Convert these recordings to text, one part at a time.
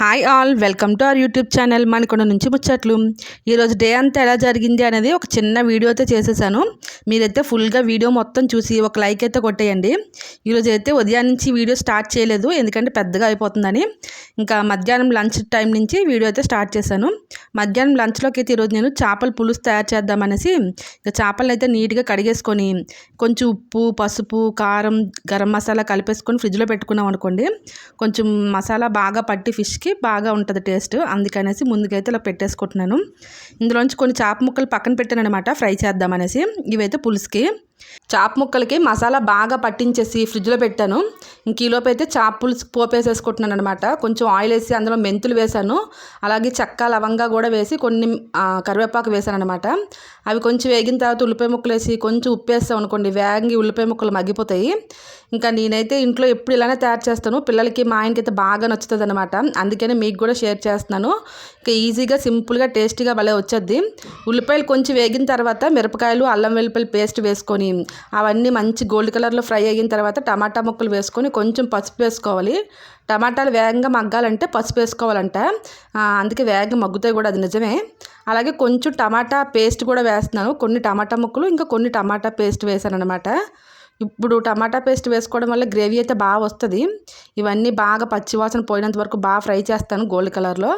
Hi all welcome to our YouTube channel Manakonda నుంచి ముచ్చట్లు ఈరోజు డే అంతా ఎలా జరిగింది అనేది ఒక చిన్న వీడియో అయితే చేసేసాను. మీరైతే ఫుల్గా వీడియో మొత్తం చూసి ఒక లైక్ అయితే కొట్టేయండి. ఈరోజు అయితే ఉదయం నుంచి వీడియో స్టార్ట్ చేయలేదు ఎందుకంటే పెద్దగా అయిపోతుందని. ఇంకా మధ్యాహ్నం లంచ్ టైం నుంచి వీడియో అయితే స్టార్ట్ చేశాను. మధ్యాహ్నం లంచ్లోకి అయితే ఈరోజు నేను చేపల పులుసు తయారు చేద్దామనేసి ఇంకా చేపలను అయితే నీట్గా కడిగేసుకొని కొంచెం ఉప్పు పసుపు కారం గరం మసాలా కలిపేసుకొని ఫ్రిడ్జ్లో పెట్టుకున్నాం అనుకోండి. కొంచెం మసాలా బాగా పట్టి ఫిష్కి బాగా ఉంటుంది టేస్ట్. అందుకనేసి ముందుకైతే ఇలా పెట్టేసుకుంటున్నాను. ఇందులోంచి కొన్ని చేప ముక్కలు పక్కన పెట్టాను అనమాట ఫ్రై చేద్దామనేసి. ఇవైతే పులుసుకి. చాప్ ముక్కలకి మసాలా బాగా పట్టించేసి ఫ్రిడ్జ్లో పెట్టాను. ఇంక ఈలోపు అయితే చాప్ పోపేసేసుకుంటున్నాను అనమాట కొంచెం ఆయిల్ వేసి అందులో మెంతులు వేసాను. అలాగే చెక్క లవంగా కూడా వేసి కొన్ని కరివేపాకు వేసాను అనమాట అవి కొంచెం వేగిన తర్వాత ఉల్లిపాయ ముక్కలు వేసి కొంచెం ఉప్పు వేస్తాం అనుకోండి వేగి ఉల్లిపాయ ముక్కలు మగ్గిపోతాయి. ఇంకా నేనైతే ఇంట్లో ఎప్పుడు ఇలానే తయారు చేస్తాను. పిల్లలకి మా ఆయనకైతే బాగా నచ్చుతుంది అనమాట అందుకని మీకు కూడా షేర్ చేస్తున్నాను. ఇంకా ఈజీగా సింపుల్గా టేస్టీగా భలే వచ్చేది ఉల్లిపాయలు కొంచెం వేగిన తర్వాత మిరపకాయలు అల్లం వెల్లుల్లి పేస్ట్ వేసుకొని అవన్నీ మంచి గోల్డ్ కలర్లో ఫ్రై అయిన తర్వాత టమాటా ముక్కలు వేసుకొని కొంచెం పసుపు వేసుకోవాలి. టమాటాలు వేగంగా మగ్గాలంటే పసుపు వేసుకోవాలంట. అందుకే వేగంగా మగ్గుతాయి కూడా అది నిజమే. అలాగే కొంచెం టమాటా పేస్ట్ కూడా వేస్తున్నాను. కొన్ని టమాటా ముక్కలు ఇంకా కొన్ని టమాటా పేస్ట్ వేసాను అనమాట ఇప్పుడు టమాటా పేస్ట్ వేసుకోవడం వల్ల గ్రేవీ అయితే బాగా వస్తుంది. ఇవన్నీ బాగా పచ్చివాసన పోయినంత వరకు బాగా ఫ్రై చేస్తాను గోల్డ్ కలర్లో.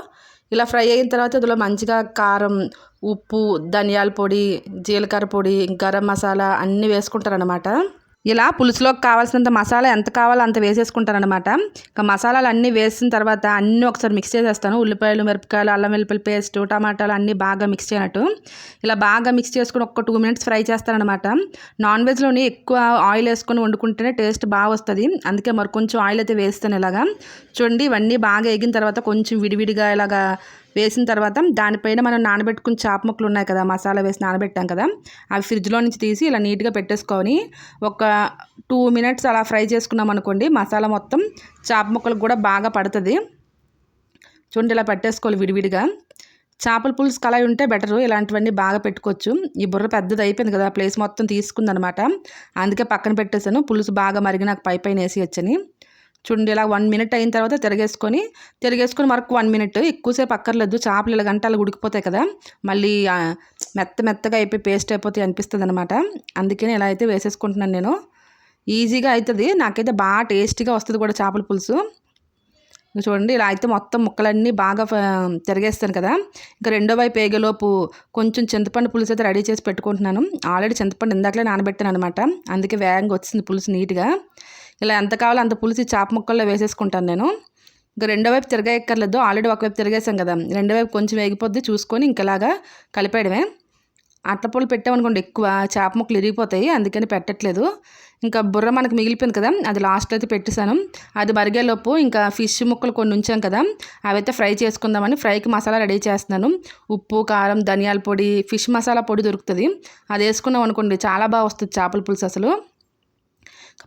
ఇలా ఫ్రై అయిన తర్వాత ఇందులో మంచిగా కారం ఉప్పు ధనియాల పొడి జీలకర్ర పొడి గరం మసాలా అన్నీ వేసుకుంటారనమాట ఇలా పులుసులోకి కావాల్సినంత మసాలా ఎంత కావాలో అంత వేసేసుకుంటానమాట ఇంకా మసాలాలు అన్నీ వేసిన తర్వాత అన్నీ ఒకసారి మిక్స్ చేసేస్తాను. ఉల్లిపాయలు మిరపకాయలు అల్లం వెల్లుల్లి పేస్ట్ టమాటాలు అన్నీ బాగా మిక్స్ చేయనట్టు. ఇలా బాగా మిక్స్ చేసుకుని ఒక టూ మినిట్స్ ఫ్రై చేస్తానమాట నాన్ వెజ్లోని ఎక్కువ ఆయిల్ వేసుకొని వండుకుంటేనే టేస్ట్ బాగా వస్తుంది. అందుకే మరి కొంచెం ఆయిల్ అయితే వేస్తాను ఇలాగా. చూడండి ఇవన్నీ బాగా ఎగిన తర్వాత కొంచెం విడివిడిగా ఇలాగా వేసిన తర్వాత దానిపైన మనం నానబెట్టుకున్న చాప ముక్కలు ఉన్నాయి కదా మసాలా వేసి నానబెట్టాం కదా అవి ఫ్రిడ్జ్లో నుంచి తీసి ఇలా నీట్గా పెట్టేసుకొని ఒక టూ మినిట్స్ అలా ఫ్రై చేసుకున్నాం అనుకోండి మసాలా మొత్తం చేప ముక్కలకు కూడా బాగా పడుతుంది. చూడండి ఇలా పెట్టేసుకోవాలి విడివిడిగా. చేపల పులుసు కళాయి ఉంటే బెటరు ఇలాంటివన్నీ బాగా పెట్టుకోవచ్చు. ఈ బుర్ర పెద్దది అయిపోయింది కదా ప్లేస్ మొత్తం తీసుకుందనమాట. అందుకే పక్కన పెట్టేశాను పులుసు బాగా మరిగి నాకు పై పైన వేసి వచ్చని. చూడండి ఇలా వన్ మినిట్ అయిన తర్వాత తిరగేసుకొని తిరగేసుకొని మరొక వన్ మినిట్ ఎక్కువసేపు అక్కర్లేదు చేపలు ఇలా గంటలు ఉడికిపోతాయి కదా. మళ్ళీ మెత్త మెత్తగా అయిపోయి పేస్ట్ అయిపోతాయి అనిపిస్తుంది అనమాట అందుకని ఇలా అయితే వేసేసుకుంటున్నాను నేను. ఈజీగా అవుతుంది నాకైతే బాగా టేస్టీగా వస్తుంది కూడా చేపల పులుసు. చూడండి ఇలా అయితే మొత్తం ముక్కలన్నీ బాగా ఫ- తిరిగేస్తాను కదా. ఇంకా రెండో వైపు వేగలోపు కొంచెం చింతపండు పులుసు అయితే రెడీ చేసి పెట్టుకుంటున్నాను. ఆల్రెడీ చింతపండు ఇందాకలే నానబెట్టాను అనమాట అందుకే వేగంగా వచ్చింది పులుసు నీట్గా. ఇలా ఎంత కావాలో అంత పులుసు చేప ముక్కల్లో వేసేసుకుంటాను నేను. ఇంకా రెండో వైపు తిరగక్కర్లేదు ఆల్రెడీ ఒకవైపు తిరిగేసాం కదా. రెండో వైపు కొంచెం వేగిపోద్ది చూసుకొని ఇంకలాగా కలిపేయడమే. అట్లపూలు పెట్టామనుకోండి ఎక్కువ చేప ముక్కలు ఇరిగిపోతాయి అందుకని పెట్టట్లేదు. ఇంకా బుర్ర మనకు మిగిలిపోయింది కదా అది లాస్ట్లో అయితే పెట్టేశాను. అది మరిగేలోపు ఇంకా ఫిష్ ముక్కలు కొన్ని ఉంచాం కదా అవైతే ఫ్రై చేసుకుందామని ఫ్రైకి మసాలా రెడీ చేస్తున్నాను. ఉప్పు కారం ధనియాల పొడి ఫిష్ మసాలా పొడి దొరుకుతుంది. అది వేసుకున్నాం అనుకోండి చాలా బాగా వస్తుంది చేపల పులుసు అసలు.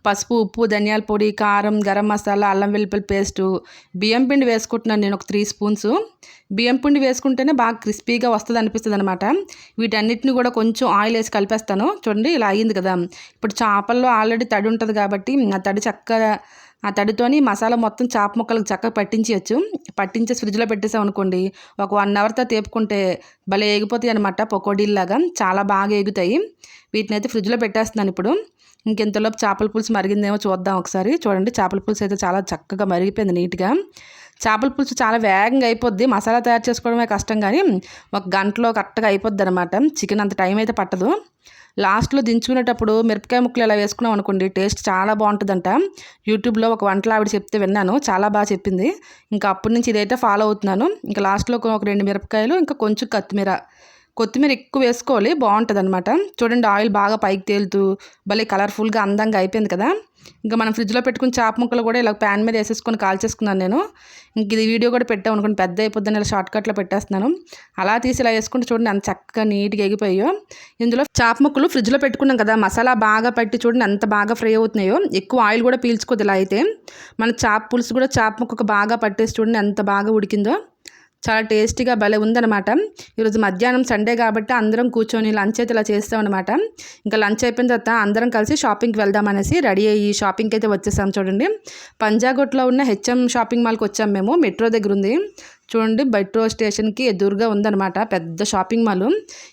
పసుపు ఉప్పు ధనియాల పొడి కారం గరం మసాలా అల్లం వెల్లుల్లి పేస్టు బియ్యం పిండి వేసుకుంటున్నాను నేను ఒక త్రీ స్పూన్స్. బియ్యం పిండి వేసుకుంటేనే బాగా క్రిస్పీగా వస్తుంది అనిపిస్తుంది అనమాట వీటన్నిటిని కూడా కొంచెం ఆయిల్ వేసి కలిపేస్తాను. చూడండి ఇలా అయ్యింది కదా. ఇప్పుడు చేపల్లో ఆల్రెడీ తడి ఉంటుంది కాబట్టి ఆ తడి చక్కగా ఆ తడితోని మసాలా మొత్తం చేప ముక్కలకు చక్కగా పట్టించవచ్చు పట్టించి ఫ్రిడ్జ్లో పెట్టేసాం అనుకోండి ఒక వన్ అవర్తో తేపుకుంటే భలే ఎగిపోతాయి అనమాట పకోడీల్లాగా. చాలా బాగా ఎగుతాయి వీటిని అయితే ఫ్రిడ్జ్లో పెట్టేస్తున్నాను ఇప్పుడు. ఇంకెంతలోపు చేపల పులుసు మరిగిందేమో చూద్దాం ఒకసారి. చూడండి చేపల పులుసు అయితే చాలా చక్కగా మరిగిపోయింది నీట్గా. చేపల పులుసు చాలా వేగంగా అయిపోద్ది. మసాలా తయారు చేసుకోవడమే కష్టం కానీ ఒక గంటలో కరెక్ట్గా అయిపోద్ది అనమాట చికెన్ అంత టైం అయితే పట్టదు. లాస్ట్లో దించుకునేటప్పుడు మిరపకాయ ముక్కలు ఇలా వేసుకున్నాం అనుకోండి టేస్ట్ చాలా బాగుంటుందంట. యూట్యూబ్లో ఒక వంటలు ఆవిడ చెప్తే విన్నాను చాలా బాగా చెప్పింది. ఇంకా అప్పటి నుంచి ఇదైతే ఫాలో అవుతున్నాను. ఇంకా లాస్ట్లో ఒక రెండు మిరపకాయలు ఇంకా కొంచెం కొత్తిమీర. కొత్తిమీర ఎక్కువ వేసుకోవాలి బాగుంటుంది అనమాట చూడండి ఆయిల్ బాగా పైకి తేలుతూ భలే కలర్ఫుల్గా అందంగా అయిపోయింది కదా. ఇంకా మనం ఫ్రిడ్జ్లో పెట్టుకుని చేప ముక్కలు కూడా ఇలా ప్యాన్ మీద వేసేసుకొని కాల్చేసుకున్నాను నేను. ఇంక ఇది వీడియో కూడా పెట్టాం అనుకోండి పెద్ద అయిపోద్దని ఇలా షార్ట్కట్లో పెట్టేస్తున్నాను. అలా తీసి ఇలా వేసుకుంటే చూడండి అంత చక్కగా నీట్గా ఎగిపోయాయో. ఇందులో చేప ముక్కలు ఫ్రిడ్జ్లో పెట్టుకున్నాం కదా మసాలా బాగా పట్టి చూడండి ఎంత బాగా ఫ్రై అవుతున్నాయో. ఎక్కువ ఆయిల్ కూడా పీల్చుకోదు ఇలా అయితే. మన చేప పులుసు కూడా చేప ముక్కకు బాగా పట్టేసి చూడండి ఎంత బాగా ఉడికిందో. చాలా టేస్టీగా భలే ఉందన్నమాట. ఈరోజు మధ్యాహ్నం సండే కాబట్టి అందరం కూర్చొని లంచ్ అయితే ఇలా చేస్తామన్నమాట. ఇంకా లంచ్ అయిపోయిన తర్వాత అందరం కలిసి షాపింగ్కి వెళ్దాం అనేసి రెడీ అయ్యి షాపింగ్కి అయితే వచ్చేసాం చూడండి. పంజాగొట్లో ఉన్న హెచ్ఎం షాపింగ్ మాల్కి వచ్చాం మేము. మెట్రో దగ్గర ఉంది. చూడండి మెట్రో స్టేషన్కి ఎదురుగా ఉందన్నమాట. పెద్ద షాపింగ్ మాల్.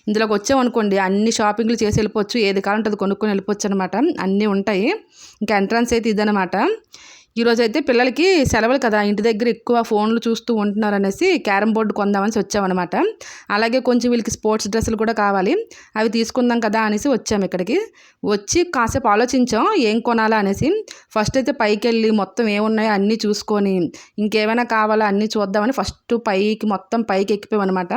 ఇందులోకి వచ్చామనుకోండి అన్ని షాపింగ్లు చేసి వెళ్ళిపోవచ్చు. ఏది కావాలంటే అది కొనుక్కొని వెళ్ళిపోవచ్చు అనమాట అన్నీ ఉంటాయి. ఇంకా ఎంట్రన్స్ అయితే ఇదనమాట ఈరోజు అయితే పిల్లలకి సెలవులు కదా ఇంటి దగ్గర ఎక్కువ ఫోన్లు చూస్తూ ఉంటున్నారు అనేసి క్యారమ్ బోర్డు కొందామని వచ్చామన్నమాట. అలాగే కొంచెం వీళ్ళకి స్పోర్ట్స్ డ్రెస్సులు కూడా కావాలి. అవి తీసుకుందాం కదా అనేసి వచ్చాము ఇక్కడికి. వచ్చి కాసేపు ఆలోచించాం ఏం కొనాలా అనేసి. ఫస్ట్ అయితే పైకి వెళ్ళి మొత్తం ఏమున్నాయో అన్నీ చూసుకొని ఇంకేమైనా కావాలా అన్నీ చూద్దామని ఫస్ట్ పైకి మొత్తం పైకి ఎక్కిపోయామన్నమాట.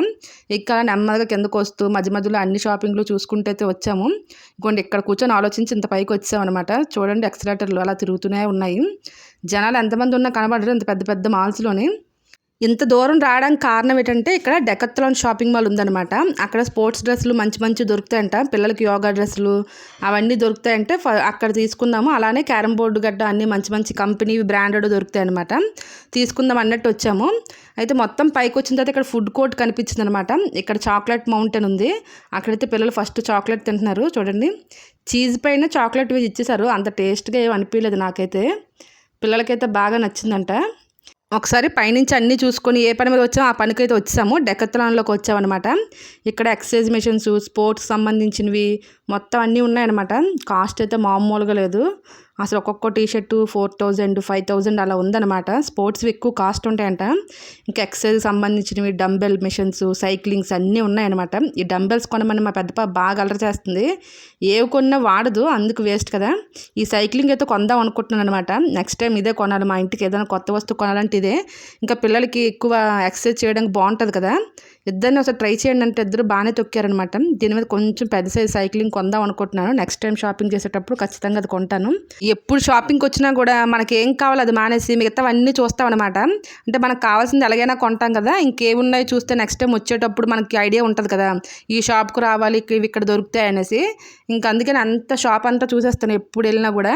ఎక్కాల నెమ్మదిగా కిందకు వస్తూ మధ్య మధ్యలో అన్ని షాపింగ్లు చూసుకుంటూ అయితే వచ్చాము. ఇంకోండి ఇక్కడ కూర్చొని ఆలోచించి ఇంత పైకి వచ్చామన్నమాట. చూడండి ఎక్సలేటర్లు అలా తిరుగుతూనే ఉన్నాయి. జనాలు ఎంతమంది ఉన్నా కనబడరు ఇంత పెద్ద పెద్ద మాల్స్లోని. ఇంత దూరం రావడానికి కారణం ఏంటంటే ఇక్కడ డెకత్లాన్ షాపింగ్ మాల్ ఉందన్నమాట. అక్కడ స్పోర్ట్స్ డ్రెస్సులు మంచి మంచి దొరుకుతాయంట. పిల్లలకి యోగా డ్రెస్సులు అవన్నీ దొరుకుతాయంటే. అక్కడ తీసుకుందాము. అలానే క్యారమ్ బోర్డు గడ్డ అన్నీ మంచి మంచి కంపెనీ బ్రాండెడ్ దొరుకుతాయి అనమాట తీసుకుందాం అన్నట్టు వచ్చాము. అయితే మొత్తం పైకి వచ్చిన తర్వాత ఇక్కడ ఫుడ్ కోర్ట్ కనిపించింది అనమాట ఇక్కడ చాక్లెట్ మౌంటైన్ ఉంది. అక్కడైతే పిల్లలు ఫస్ట్ చాక్లెట్ తింటున్నారు. చూడండి. చీజ్ పైన చాక్లెట్ వేసి ఇచ్చేసారు అంత టేస్ట్గా ఏమి అనిపించలేదు నాకైతే. పిల్లలకైతే బాగా నచ్చిందంట. ఒకసారి పైనుంచి అన్నీ చూసుకొని ఏ పని మీద వచ్చామో ఆ పనికి అయితే వచ్చాము. డెకత్లాన్లోకి వచ్చామన్నమాట. ఇక్కడ ఎక్సర్సైజ్ మిషన్స్ స్పోర్ట్స్ సంబంధించినవి మొత్తం అన్నీ ఉన్నాయన్నమాట. కాస్ట్ అయితే మామూలుగా లేదు. అసలు ఒక్కొక్క t shirt four thousand five thousand అలా ఉందన్నమాట. స్పోర్ట్స్వి ఎక్కువ కాస్ట్ ఉంటాయంట. ఇంకా ఎక్సర్సైజ్ సంబంధించినవి డంబెల్ మిషన్స్ సైక్లింగ్స్ అన్నీ ఉన్నాయన్నమాట. ఈ డంబెల్స్ కొనమని మా పెద్ద బాగా అలర చేస్తుంది. ఏవి కొన్నా వాడదు అందుకు వేస్ట్ కదా. ఈ సైక్లింగ్ అయితే కొందాం అనుకుంటున్నాను అనమాట నెక్స్ట్ టైం ఇదే కొనాలి మా ఇంటికి ఏదైనా కొత్త వస్తువు కొనాలంటే ఇదే. ఇంకా పిల్లలకి ఎక్కువ ఎక్సర్సైజ్ చేయడానికి బాగుంటుంది కదా. ఇద్దరిని ఒకసారి ట్రై చేయండి అంటే ఇద్దరు బాగానే తొక్కారనమాట. దీని మీద కొంచెం పెద్ద సైజ్ సైక్లింగ్ కొందాం అనుకుంటున్నాను. నెక్స్ట్ టైం షాపింగ్ చేసేటప్పుడు ఖచ్చితంగా అది కొంటాను. ఎప్పుడు షాపింగ్కి వచ్చినా కూడా మనకి ఏం కావాలో అది మానేసి మిగతావన్నీ చూస్తాం అనమాట అంటే మనకు కావాల్సింది ఎలాగైనా కొంటాం కదా. ఇంకేమున్నాయి చూస్తే నెక్స్ట్ టైం వచ్చేటప్పుడు మనకి ఐడియా ఉంటుంది కదా. ఈ షాప్కు రావాలి ఇవి ఇక్కడ దొరుకుతాయి అనేసి. ఇంకా అందుకని అంత షాప్ అంతా చూసేస్తాను ఎప్పుడు వెళ్ళినా కూడా.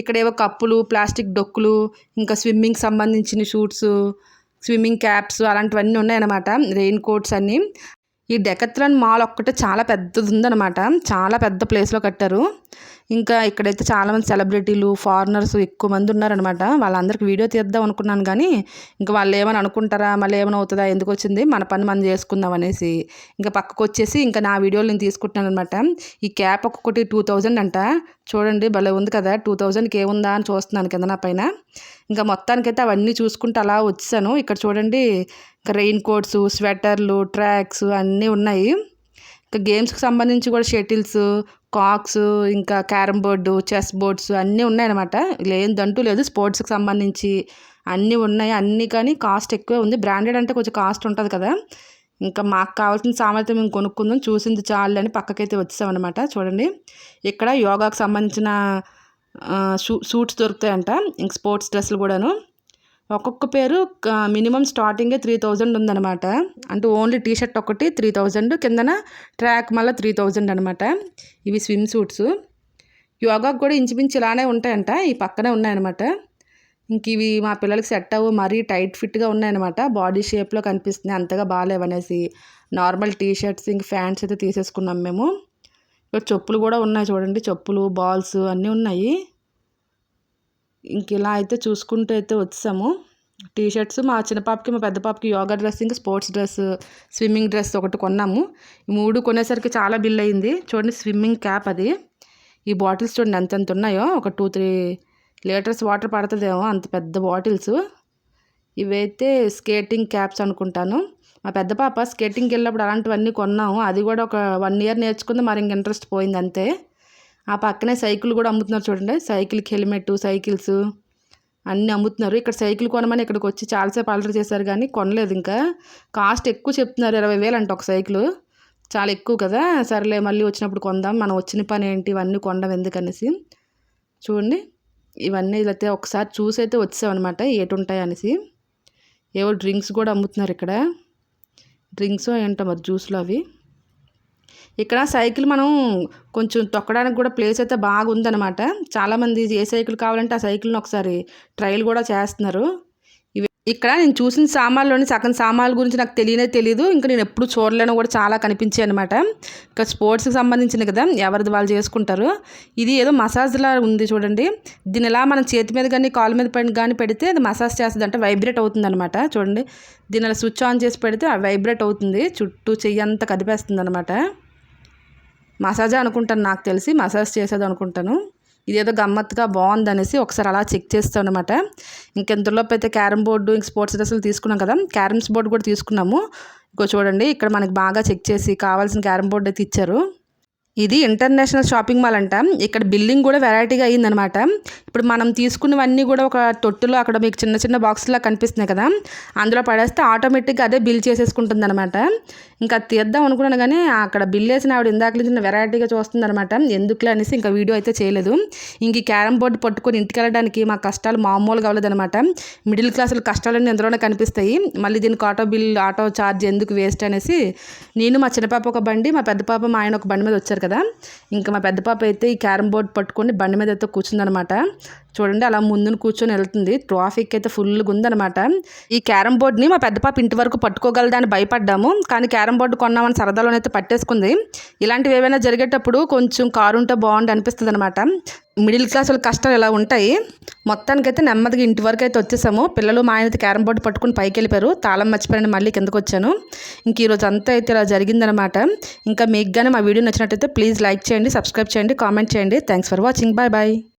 ఇక్కడ ఏవో కప్పులు ప్లాస్టిక్ డొక్కులు ఇంకా స్విమ్మింగ్ సంబంధించిన షూట్స్ స్విమ్మింగ్ క్యాప్స్ అలాంటివన్నీ ఉన్నాయన్నమాట రెయిన్ కోట్స్ అన్నీ. ఈ డెకత్రన్ మాల్ ఒక్కటే చాలా పెద్దది ఉందన్నమాట చాలా పెద్ద ప్లేస్లో కట్టారు. ఇంకా ఇక్కడైతే చాలామంది సెలబ్రిటీలు ఫారినర్స్ ఎక్కువ మంది ఉన్నారనమాట వాళ్ళందరికీ వీడియో తీద్దాం అనుకున్నాను కానీ ఇంకా వాళ్ళు ఏమని అనుకుంటారా? మళ్ళీ ఏమైనా అవుతుందా? ఎందుకు వచ్చింది? మన పని మనం చేసుకుందాం అనేసి. ఇంకా పక్కకు వచ్చేసి ఇంకా నా వీడియోలు నేను తీసుకుంటున్నాను అనమాట ఈ క్యాప్ ఒక్కొక్కటి టూ థౌజండ్ అంట. చూడండి భలే ఉంది కదా. టూ థౌజండ్కి ఏముందా అని చూస్తున్నాను కింద నా పైన. ఇంకా మొత్తానికైతే అవన్నీ చూసుకుంటూ అలా వచ్చాను. ఇక్కడ చూడండి ఇంకా రెయిన్ కోట్స్ స్వెటర్లు ట్రాక్స్ అన్నీ ఉన్నాయి. ఇంకా గేమ్స్కి సంబంధించి కూడా షటిల్స్ కాక్స్ ఇంకా క్యారమ్ బోర్డు చెస్ బోర్డ్స్ అన్నీ ఉన్నాయన్నమాట. లేదంటూ లేదు. స్పోర్ట్స్కి సంబంధించి అన్నీ ఉన్నాయి. అన్నీ కానీ కాస్ట్ ఎక్కువే ఉంది. బ్రాండెడ్ అంటే కొంచెం కాస్ట్ ఉంటుంది కదా. ఇంకా మాకు కావాల్సిన సామర్థ్యం మేము కొనుక్కుందాం. చూసింది చాలు అని పక్కకైతే వచ్చేసామన్నమాట. చూడండి. ఇక్కడ యోగాకు సంబంధించిన షూ సూట్స్ దొరుకుతాయంట. ఇంక స్పోర్ట్స్ డ్రెస్సులు కూడాను. ఒక్కొక్క పేరు మినిమం స్టార్టింగే త్రీ థౌజండ్ ఉందన్నమాట. అంటే ఓన్లీ టీ షర్ట్ ఒకటి త్రీ థౌజండ్ కిందన ట్రాక్ మళ్ళీ త్రీ థౌజండ్ అనమాట ఇవి స్విమ్ సూట్స్. యోగాకు కూడా ఇంచుమించు ఇలానే ఉంటాయంట ఈ పక్కనే ఉన్నాయన్నమాట. ఇంక ఇవి మా పిల్లలకి సెట్ అవ్వు మరీ టైట్ ఫిట్గా ఉన్నాయన్నమాట. బాడీ షేప్లో కనిపిస్తుంది అంతగా బాగాలేవనేసి. నార్మల్ టీ షర్ట్స్ ఇంక ఫ్యాంట్స్ అయితే తీసేసుకున్నాం మేము. ఇక్కడ చెప్పులు కూడా ఉన్నాయి చూడండి చెప్పులు బాల్స్ అన్నీ ఉన్నాయి. ఇంక ఇలా అయితే చూసుకుంటూ అయితే వచ్చాము టీ షర్ట్స్ మా చిన్న పాపకి మా పెద్ద పాపకి యోగా డ్రెస్ ఇంకా స్పోర్ట్స్ డ్రెస్ స్విమ్మింగ్ డ్రెస్ ఒకటి కొన్నాము. ఈ మూడు కొనేసరికి చాలా బిల్ అయింది. చూడండి స్విమ్మింగ్ క్యాప్ అది. ఈ బాటిల్స్ చూడండి ఎంతెంత ఉన్నాయో. ఒక టూ త్రీ లీటర్స్ వాటర్ పడుతుందేమో అంత పెద్ద బాటిల్స్. ఇవైతే స్కేటింగ్ క్యాప్స్ అనుకుంటాను. మా పెద్ద పాప స్కేటింగ్కి వెళ్ళినప్పుడు అలాంటివన్నీ కొన్నాము. అది కూడా ఒక వన్ ఇయర్ నేర్చుకుంది మరి ఇంక ఇంట్రెస్ట్ పోయింది అంతే. ఆ పక్కనే సైకిల్ కూడా అమ్ముతున్నారు చూడండి. సైకిల్కి హెల్మెట్ సైకిల్స్ అన్నీ అమ్ముతున్నారు. ఇక్కడ సైకిల్ కొనమని ఇక్కడికి వచ్చి చాలాసేపు ఆర్డర్ చేశారు కానీ కొనలేదు ఇంకా. కాస్ట్ ఎక్కువ చెప్తున్నారు ఇరవై వేలు అంట ఒక సైకిల్. చాలా ఎక్కువ కదా. సరేలే మళ్ళీ వచ్చినప్పుడు కొందాం. మనం వచ్చిన పని ఏంటి? ఇవన్నీ కొండం ఎందుకనేసి. చూడండి. ఇవన్నీ అయితే ఒకసారి చూసి అయితే వచ్చామన్నమాట ఏటు అనేసి. ఏవో డ్రింక్స్ కూడా అమ్ముతున్నారు ఇక్కడ. డ్రింక్స్ ఏంటో మరి జ్యూస్లు అవి. ఇక్కడ సైకిల్ మనం కొంచెం తొక్కడానికి కూడా ప్లేస్ అయితే బాగుందనమాట చాలామంది ఏ సైకిల్ కావాలంటే ఆ సైకిల్ని ఒకసారి ట్రయల్ కూడా చేస్తున్నారు. ఇవి ఇక్కడ నేను చూసిన సామాన్లోని సగం సామాన్ల గురించి నాకు తెలియనే తెలియదు ఇంకా నేను ఎప్పుడు చూడలేను కూడా చాలా కనిపించాయి అనమాట ఇంకా స్పోర్ట్స్కి సంబంధించిన కదా ఎవరిది వాళ్ళు చేసుకుంటారు. ఇది ఏదో మసాజ్లా ఉంది చూడండి. దీని ఇలా మనం చేతి మీద కానీ కాళ్ళ మీద కానీ పెడితే అది మసాజ్ చేస్తుంది అంటే వైబ్రేట్ అవుతుంది అనమాట చూడండి. దీని అలా స్విచ్ ఆన్ చేసి పెడితే వైబ్రేట్ అవుతుంది. చుట్టూ చెయ్యి అంతా కదిపేస్తుంది అనమాట మసాజా అనుకుంటాను నాకు తెలిసి. మసాజ్ చేసేది అనుకుంటాను. ఇదేదో గమ్మత్తుగా బాగుంది అనేసి ఒకసారి అలా చెక్ చేస్తాం అనమాట ఇంకెంతలోపు అయితే క్యారమ్ బోర్డు ఇంక స్పోర్ట్స్ డ్రెస్సులు తీసుకున్నాం కదా. క్యారమ్స్ బోర్డు కూడా తీసుకున్నాము. ఇంకో చూడండి ఇక్కడ మనకి బాగా చెక్ చేసి కావాల్సిన క్యారమ్ బోర్డు అయితే ఇచ్చారు. ఇది ఇంటర్నేషనల్ షాపింగ్ మాల్ అంట. ఇక్కడ బిల్లింగ్ కూడా వెరైటీగా అయ్యిందనమాట ఇప్పుడు మనం తీసుకున్నవన్నీ కూడా ఒక తొట్టులో అక్కడ మీకు చిన్న చిన్న బాక్స్లా కనిపిస్తున్నాయి కదా అందులో పడేస్తే ఆటోమేటిక్గా అదే బిల్ చేసేసుకుంటుంది అనమాట ఇంకా తీద్దాం అనుకున్నాను కానీ అక్కడ బిల్ వేసిన ఆవిడ ఇందాక నుంచి వెరైటీగా చూస్తుంది అనమాట ఎందుకులే అనేసి ఇంకా వీడియో అయితే చేయలేదు. ఇంక ఈ క్యారమ్ బోర్డు పట్టుకొని ఇంటికి వెళ్ళడానికి మా కష్టాలు మామూలుగా అవ్వలేదనమాట మిడిల్ క్లాసుల కష్టాలన్నీ ఎందులోనే కనిపిస్తాయి. మళ్ళీ దీనికి ఆటో బిల్ ఆటో ఛార్జ్ ఎందుకు వేస్ట్ అనేసి నేను మా చిన్నపాప ఒక బండి మా పెద్ద పాప మా ఆయన ఒక బండి మీద వచ్చారు కదా. ఇంకా మా పెద్ద పాప అయితే ఈ క్యారమ్ బోర్డ్ పట్టుకొని బండి మీద అయితే కూర్చుందనమాట చూడండి అలా ముందును కూర్చొని వెళ్తుంది. ట్రాఫిక్ అయితే ఫుల్గా ఉందనమాట ఈ క్యారమ్ బోర్డ్ని మా పెద్ద పాప ఇంటి వరకు పట్టుకోగలదని భయపడ్డాము. కానీ క్యారమ్ బోర్డు కొన్నామని సరదాలోనైతే పట్టేసుకుంది. ఇలాంటివి ఏవైనా జరిగేటప్పుడు కొంచెం కారు ఉంటే బాగుండి అనిపిస్తుంది అనమాట మిడిల్ క్లాస్ వాళ్ళ కష్టాలు ఇలా ఉంటాయి? మొత్తానికైతే నెమ్మదిగా ఇంటి వరకు అయితే వచ్చేసాము. పిల్లలు మా ఆయన అయితే క్యారమ్ బోర్డు పట్టుకుని పైకి వెళ్ళిపోయారు. తాళం మర్చిపోయిన మళ్ళీ కిందకు వచ్చాను. ఇంక ఈరోజు అంతా అయితే ఇలా జరిగిందనమాట ఇంకా మీకు కానీ మా వీడియో నచ్చినట్టయితే ప్లీజ్ లైక్ చేయండి సబ్స్క్రైబ్ చేయండి కామెంట్ చేయండి. Thanks for watching bye bye